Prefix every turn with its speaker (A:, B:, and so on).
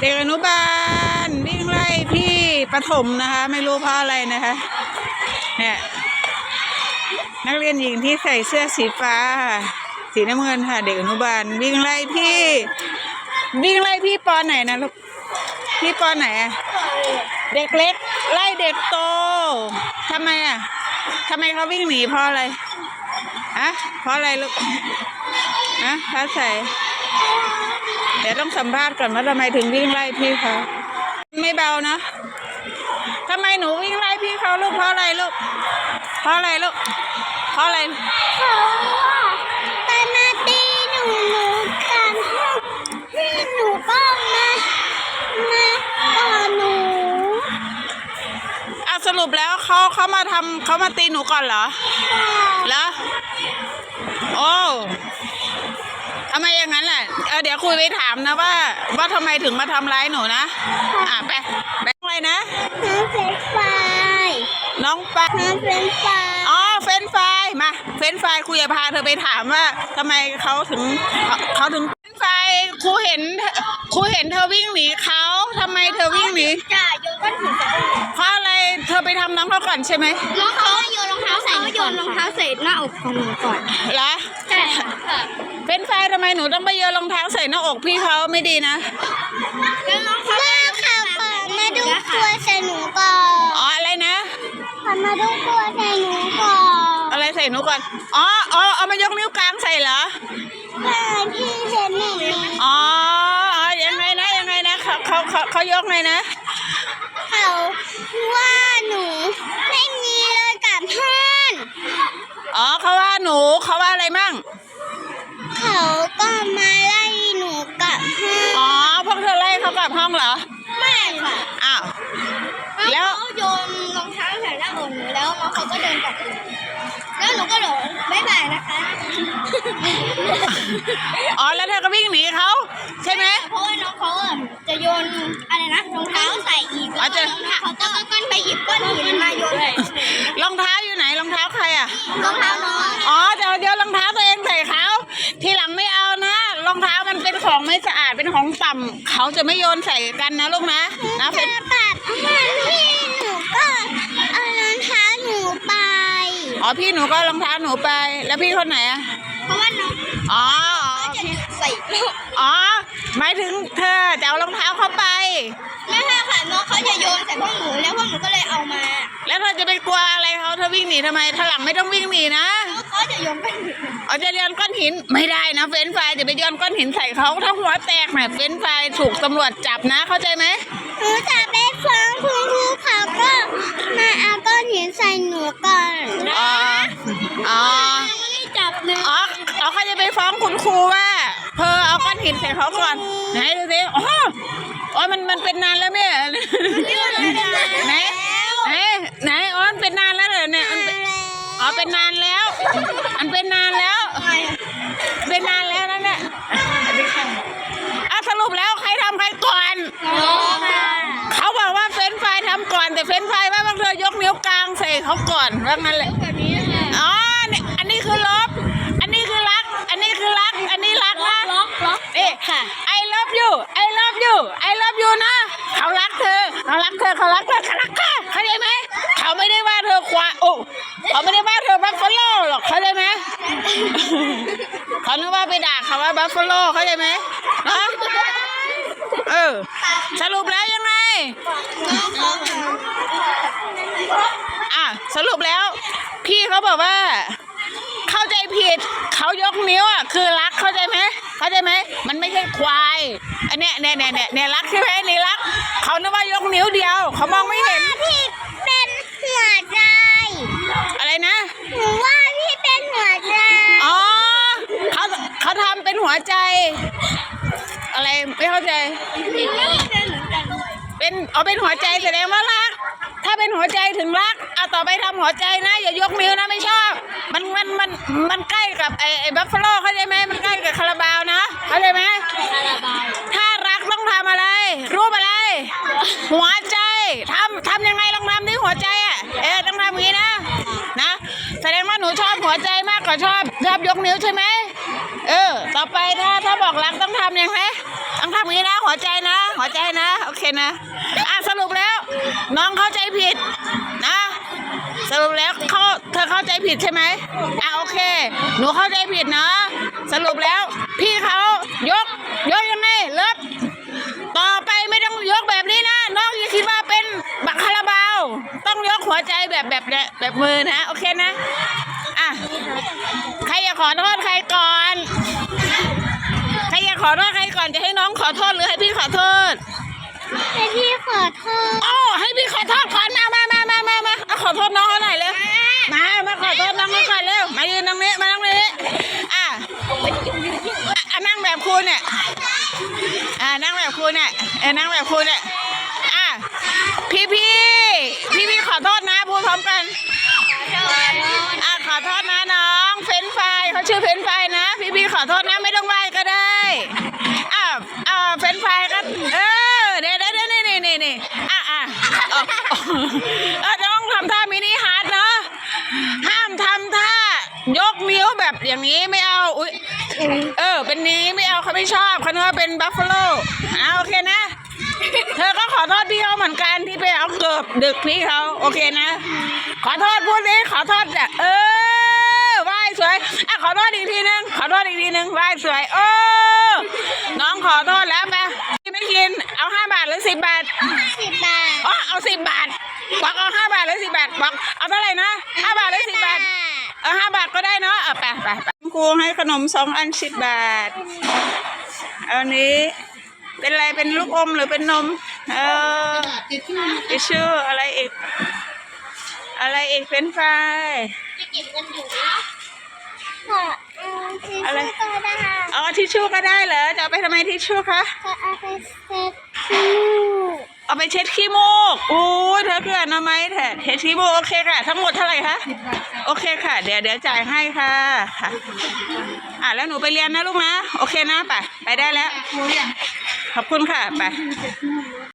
A: เด็กอนุบาลวิ่งไล่พี่ประถมนะคะ ไม่รู้เพราะอะไรนะคะเนี่ยนักเรียนหญิงที่ใส่เสื้อสีฟ้า สีน้ำเงินค่ะ เด็กอนุบาลวิ่งไล่พี่ วิ่งไล่พี่ปอไหนนะลูกพี่ปอไหนอะเด็กเล็ก ไล่เด็กโตทำไมอะทำไมเขาวิ่งหนีเพราะอะไรอะเพราะอะไรลูกอะพระใส่ เดี๋ยวต้องสัมภาษณ์ก่อนว่าทำไมถึงวิ่งไล่พี่เขาไม่เบานะทำไมหนูวิ่งไล่พี่เขาลูกเพราะอะไรลูก เพราะอะไรลูก เพราะอะไร
B: เขาอะไปมาตีหนูหนูกันพี่หนูก็มามาต่อหนู
A: อะสรุปแล้วเขาเขามาทำเขามาตีหนูก่อนเหรอเหรอโอ้ทำไม อย่างนั้นล่ะเออเดี๋ยวคุยไปถามนะว่า ว่าทำไมถึงมาทำร้ายหนูนะ อะไปไปอะไรนะ
B: น้ำเฟรนช์ฟราย
A: น้องปา
B: น้ำเฟรนช์ฟราย
A: อ๋อเฟรนช์ฟรายมา เฟรนช์ฟรายครูจะพาเธอไปถามว่าทำไมเขาถึงเขาเขาถึงเฟรนช์ฟรายครูเห็น ครูเห็นเธอวิ่งหนีเขาทำไมเธอวิ่งหนี
B: จ่าโยนก้อนหินใส่
A: เพราะอะไรเธอไปทำน้องเขาก่อนใช่ไหม
B: น้องเขาโยนรองเท้าใส่เขาโยนรองเท้าใส่หน้าอกของหนูก่อน
A: เหรอ
B: ใช่ค่ะ
A: เฟรนช์ฟรายทำไมหนูต้องไปโยนรองเท้าใส่หน้าอกพี่เขาไม่ดีนะ
B: แล้วน้องเขามาค่ะขอมาดูตัวใส่หนูก่อน
A: อ๋ออะไรนะ
B: ขอมาดูตัวใส่หนูก่อน
A: อะไรใส่หนูก่อนอ๋ออ๋อเอามายกนิ้วกลางใส่เหรอ
B: ค่ะพี่เห็นหนูไหม
A: อ๋อ เขาเขาเขาเขายกไงนะ
B: เขาว่าหนูไม่มีเลยกับเพื่อน
A: อ๋อเขาว่าหนูเขาว่าอะไรมั่ง
B: เขาก็มาไล่หนูกับเพื่อน
A: อ๋อพวกเธอไล่เขากลับห้องเหรอ
B: ไม่ค่ะ
A: อ้าวแล้ว
B: เขาโยนรองเท้าใส่หน้าอกหนูแล้วน้องเขาก็เดินกลับไปแล้วหนูก็เลยบ๊ายบายนะคะ
A: อ๋อแล้วเธอก็วิ่งหนีเขาใช่ไหม
B: เพราะว่าน้องเขาอะจะโยนอะไรนะรองเท้าใส่อีก
A: อ๋อจะ
B: แล้วเขาก็ก้อนไปหยิบก้อนหินมาโยนใส่
A: รองเท้าอยู่ไหนรองเท้าใครอะ
B: รองเท้าน้อง
A: อ๋อเดี๋ยวเดี๋ยวรองเท้าตัวเองใส่เขาทีหลังไม่เอานะรองเท้ามันเป็นของไม่สะอาดเป็นของต่ำเขาจะไม่โยนใส่กันนะลูกนะนะเฟ
B: ก
A: น
B: ระปัดมาพี่หนูก็เอารองเท้าหนูไป
A: อ๋อพี่หนูก็รองเท้าหนูไป แล้วพี่คนไหนอะ
B: เพราะว่าน้อง
A: อ๋อ
B: จะใส่
A: อ๋อ หมายถึงเธอจะเอารองเท้าเข้าไป
B: ไม่ค่ะค่ะน้องเขาจะโยนใส่พวกหนูแล้วพวกหนูก็เลยเอามา
A: แล้วเธอจะไปกลัวอะไรเขาเธอวิ่งหนีทำไมทีหลังไม่ต้องวิ่งหนีนะ
B: แล้วเขาจะโยนก้อนหิน
A: เอาจะโยนก้อนหินไม่ได้นะเฟรนช์ฟรายจะไปโยนก้อนหินใส่เขาถ้าหัวแตกเนี่ยเฟรนช์ฟรายถูกตำรวจจับนะ เข้าใจไหม
B: หนูจะไปฟ้องคุณครูเขาก็มาเอาก้อนหินใส่หนูก่อน
A: อ๋ออ๋อ
B: ไม่ได้จับเลย
A: อ๋อเอาเขาจะไปฟ้องคุณครูว่าเพอ เอาก้อนหินใส่เขาก่อน ไหนดูสิอ๋ออ๋อมันมันเป็นนานแล้วแม่ไหนไหนไหนอ๋อมันเป็นนานแล้วเหรอเนี่ยมันเป็นอ๋อเป็นนานแล้วมันเป็นนานแล้ว เป็นนานแล้วนั่นแหละอะสรุปแล้วใครทำใครก่อนเขาบอกว่าเฟรนช์ฟรายทำก่อน แต่เฟรนช์ฟรายว่าบางเธอยกนิ้วกลางใส่เขาก่อนว่างั้นแหละ
B: บั
A: ฟฟาโลเข้าใจไหมฮะเออ สรุปแล้วยังไง อะ สรุปแล้ว พี่เขาบอกว่า เข้าใจผิดเขายกนิ้วอะคือรักเข้าใจไหมเข้าใจไหมมันไม่ใช่ควายอันเนี้ยเนี่ยเนี่ยเนี่ยเนี่ยรักใช่ไหมนี่รักเขานึกว่ายกนิ้วเดียว เขามองไม่เห็น
B: หัวใจ
A: อะไรนะ
B: หนูว่าพี่เป็นหัวใจ
A: อ๋อเขาเขาทำเป็นหัวใจ อะไรไม่เข้าใจ
B: พี่เป็นเหมือนกัน
A: เป็นเอาเป็นหัวใจแสดงว่ารัก ถ้าเป็นหัวใจถึงรักเอาต่อไปทำหัวใจนะอย่ายกนิ้วนะไม่ชอบ มันมันมันมันใกล้กับไอ้ไอ้บัฟฟาโลเข้าใจไหมมันใกล้กับคาราบาวนะเข้าใจไหม
B: คาราบาว
A: ถ้ารักต้องทำอะไร รูปอะไร หัวใจทำทำยังไงลองทำที่หัวใจอะเออต้องทำอย่างนี้นะนะ แสดงว่าหนูชอบหัวใจมากกว่าชอบชอบยกนิ้วใช่ไหม เออ ต่อไปถ้าถ้าบอกรักต้องทำยังไงต้องทำอย่างนี้นะ หัวใจนะ หัวใจนะ โอเคนะ อะสรุปแล้ว น้องเข้าใจผิดนะสรุปแล้วเขาเธอเข้าใจผิดใช่ไหมอะโอเค หนูเข้าใจผิดเนาะสรุปแล้วพี่เขายก ยกยังไงเลิฟต่อไปไม่ต้องยกแบบนี้นะ น้องอย่าคิดว่าเป็นบักคาราบาว ต้องยกหัวใจแบบแบบแบบแบบมือนะ โอเคนะ อะ ใครอยากขอโทษใครก่อน ใครอยากขอโทษใครก่อนจะให้น้องขอโทษหรือให้พี่ขอโทษ
B: ให้พี่ขอโทษ
A: โอ้ให้พี่ขอโทษก่อนมามามามามามาเอาขอโทษน้องเขาหน่อยเลยมา มาขอโทษน้องเขาก่อนเร็ว มายืนตรงนี้ มาตรงนี้อะอะอะนั่งแบบครูเนี่ยอะนั่งแบบครูเนี่ยเออนั่งแบบครูเนี่ยอะพี่พี่พี่พี่ขอโทษนะพูดพร้อมกันอะขอโทษนะน้อง ยกนิ้วแบบอย่างนี้ไม่เอา อุ้ยเออ เป็นนี้ไม่เอาเขาไม่ชอบเขาเนื้อเป็นบัฟฟาโลอะโอเคนะ เธอก็ขอโทษพี่เขาเหมือนกันที่ไปเอาเกือบดึกพี่เขาโอเคนะ ขอโทษพูดดิขอโทษอะเออไหว้สวยอะขอโทษอีกทีนึง ขอโทษอีกทีนึงไหว้สวยโอ้น้องขอโทษแล้วแม่ไม่กินเอาห้าบาทหรือสิบบาท
B: สิบบาท
A: อ๋อเอาสิบบาทบอกเอาห้าบาทหรือสิบบาทบอกเอาเท่าไหร่นะห้าบาทหรือสิบบาทเออห้าบาทก็ได้เนาะเอาไปไปไปครูให้ขนมสองอันสิบบาท เอานี้ เป็นอะไรเป็นลูกอมหรือเป็นนม เออทิชชู่อะไรอีก อะไรอีกเป็นไฟราย
B: จะเก็บเงินอยู่นะขอเอาทิช
A: อะไร
B: ชู่ก็ได้
A: อ๋อทิชชู่ก็ได้เหรอจะเอาไปทำไมทิชชู่คะ
B: ขอเอาไปเซ็ตชู่
A: เอาไปเช็ดขี้มูกอู้เธอเกิดมาไหมแท้เช็ดขี้มูกโอเคค่ะ ทั้งหมดเท่าไหร่คะโอเคค่ะ เดี๋ยวเดี๋ยวจ่ายให้ค่ะค่ะ อะแล้วหนูไปเรียนนะลูกนะ โอเคนะไปไปได้แล้ว ขอบคุณค่ะไป